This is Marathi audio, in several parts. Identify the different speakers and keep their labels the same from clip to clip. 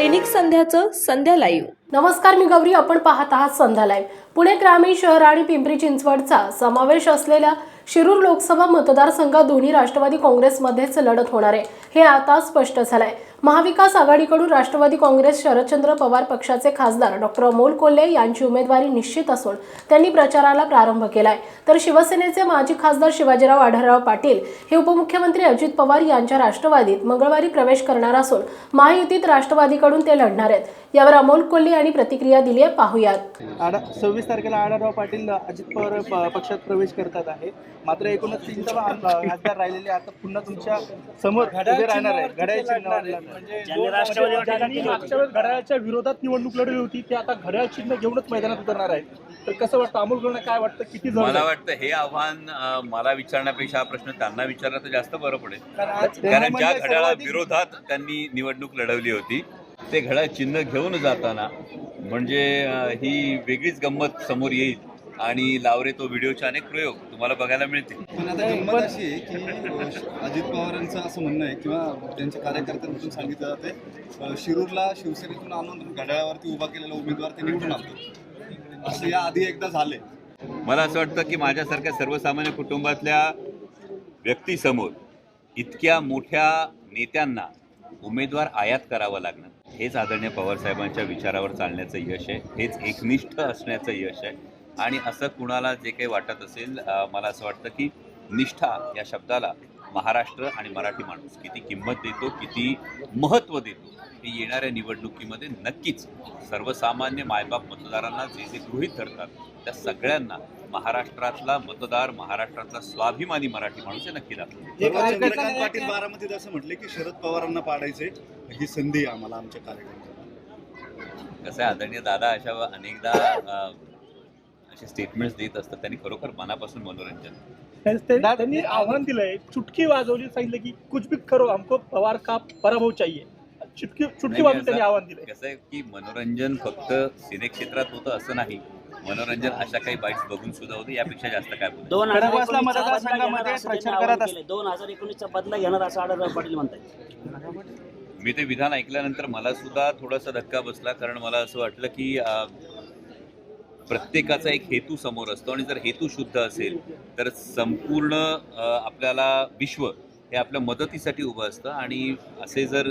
Speaker 1: दैनिक संध्याचं संध्या लाईव्ह.
Speaker 2: नमस्कार मी गौरी आपण पाहत आहात संध्या लाईव्ह. पुणे ग्रामीण शहर आणि पिंपरी चिंचवडचा समावेश असलेल्या शिरूर लोकसभा मतदारसंघात दोन्ही राष्ट्रवादी काँग्रेसमध्येच लढत होणार आहे. हे आता स्पष्ट झालंय. महाविकास आघाडीकडून राष्ट्रवादी काँग्रेस शरदचंद्र पवार पक्षाचे खासदार डॉक्टर अमोल कोल्हे यांची उमेदवारी निश्चित असून त्यांनी प्रचाराला प्रारंभ केलाय. तर शिवसेनेचे माजी खासदार शिवाजीराव आढळराव पाटील हे उपमुख्यमंत्री अजित पवार यांच्या राष्ट्रवादीत मंगळवारी प्रवेश करणार असून महायुतीत राष्ट्रवादीकडून ते लढणार आहेत. यावर अमोल कोल्हे यांनी प्रतिक्रिया दिली आहे पाहूयात
Speaker 3: सव्वीस तारखेला आढळराव पाटील अजित पवार पक्षात प्रवेश करतात आहे. मात्र एकूणच तीन सभा आम- खासदार राहिलेले आता पुन्हा तुमच्यासमोर उभे राहणार आहे घड्याळ चिन्हावर म्हणजे
Speaker 4: ज्यांनी राष्ट्रवादी
Speaker 3: ज्यांनी
Speaker 4: पार्टीला
Speaker 3: मागच्या वेळेस घड्याळाच्या विरोधात निवडणूक लढवली होती ते आता घड्याळ चिन्ह घेऊनच मैदानात उतरणार आहेत. तर कसं वाटतं? अमोल काय वाटतं? किती जण
Speaker 5: मला वाटतं हे आव्हान मला विचारण्यापेक्षा हा प्रश्न त्यांना विचारला तर जास्त बरं पडेल.
Speaker 3: कारण
Speaker 5: ज्या
Speaker 3: तेलंगणामध्ये
Speaker 5: घड्याळा विरोधात त्यांनी निवडणूक लढवली होती ते घड्याळ चिन्ह घेऊन जाताना म्हणजे ही वेगळीच गंमत समोर येईल. आणि लावरे तो व्हिडिओचे अनेक प्रयोग तुम्हाला बघायला मिळतील.
Speaker 6: पण आता गंमत अशी आहे की अजित पवारांचं असं म्हणणं आहे किंवा त्यांच्या कार्यकर्त्यांकडून सांगितलं जाते शिरूरला शिवसेनेतून आणून घड्याळावरती उभा केलेला उमेदवार ते निवडून आणतो असं या आधी एकदा झालंय.
Speaker 5: मला असं वाटतं की माझ्यासारख्या सर्वसामान्य कुटुंबातल्या व्यक्तीसमोर इतक्या मोठ्या नेत्यांना उमेदवार आयात करावं लागणं हेच आदरणीय पवारसाहेबांच्या विचारावर चालण्याचं यश आहे. हेच एकनिष्ठ असण्याचं यश आहे. आणि असं कुणाला जे काही वाटत असेल मला असं वाटतं की निष्ठा या शब्दाला महाराष्ट्र आणि मराठी माणूस किती किंमत देतो किती महत्त्व देतो हे येणाऱ्या निवडणुकीमध्ये नक्कीच सर्वसामान्य मायबाप मतदारांना जे जे गृहीत धरतात त्या सगळ्यांना महाराष्ट्रातला मतदार महाराष्ट्रातला स्वाभिमानी मराठी माणूस हे नक्की दाखवतो.
Speaker 6: पाटील बारामतीत असं म्हटले की शरद पवारांना पाडायचे ही संधी आहे आम्हाला आमच्या कार्यकर्त्यांना.
Speaker 5: कसं आहे आदरणीय दादा अशा अनेकदा असे स्टेटमेंट्स देत असतात त्यांनी खरोखर मनापासून मनोरंजन.
Speaker 3: त्यांनी आव्हान दिलंय. चुटकी वाजवली सांगितलं की कुछ भी करो हमको पवार का पराभव चाहिए. चुटकी चुटकी
Speaker 5: असं-
Speaker 3: त्यांनी आव्हान दिलंय.
Speaker 5: कसं आहे की मनोरंजन फक्त सिनेक्षेत्रात होतं असं नाही. मनोरंजन अशा काही बाईट्स बघून सुद्धा होतं यापेक्षा जास्त काय
Speaker 4: दोन हजार. दोन हजार एकोणीसचा बदला घेणार असं आढळराव पाटील म्हणतात
Speaker 5: मी ते विधान ऐकल्यानंतर मला सुद्धा थोडासा धक्का बसला कारण मला असं वाटलं की प्रत्येकाचा एक हेतू समोर असतो आणि जर हेतू शुद्ध असेल तर संपूर्ण आपल्याला विश्व हे आपल्या मदतीसाठी उभं असतं. आणि असे जर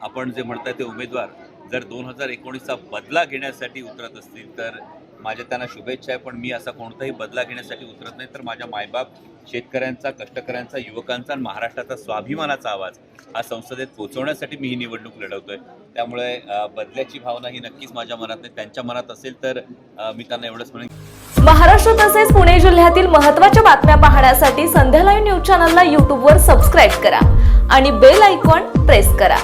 Speaker 5: आपण जे म्हणताय ते उमेदवार जर दोन हजार एकोणीसचा बदला घेण्यासाठी उतरत असतील तर माझ्या त्यांना शुभेच्छा आहे पण मी असा कोणताही बदला घेण्यासाठी उतरत नाही. तर माझ्या मायबाप शेतकऱ्यांचा कष्टकऱ्यांचा युवकांचा आणि महाराष्ट्राचा स्वाभिमानाचा आवाज हा संसदेत पोचवण्यासाठी मी ही निवडणूक लढवतोय. त्यामुळे बदल्याची भावना ही नक्कीच माझ्या मनात नाही. त्यांच्या मनात असेल तर मी त्यांना एवढंच म्हणेन.
Speaker 1: महाराष्ट्र तसेच पुणे जिल्ह्यातील महत्त्वाच्या बातम्या पाहण्यासाठी संध्या लाईव्ह न्यूज चॅनलला यूट्यूबवर सबस्क्राईब करा आणि बेल आयकॉन प्रेस करा.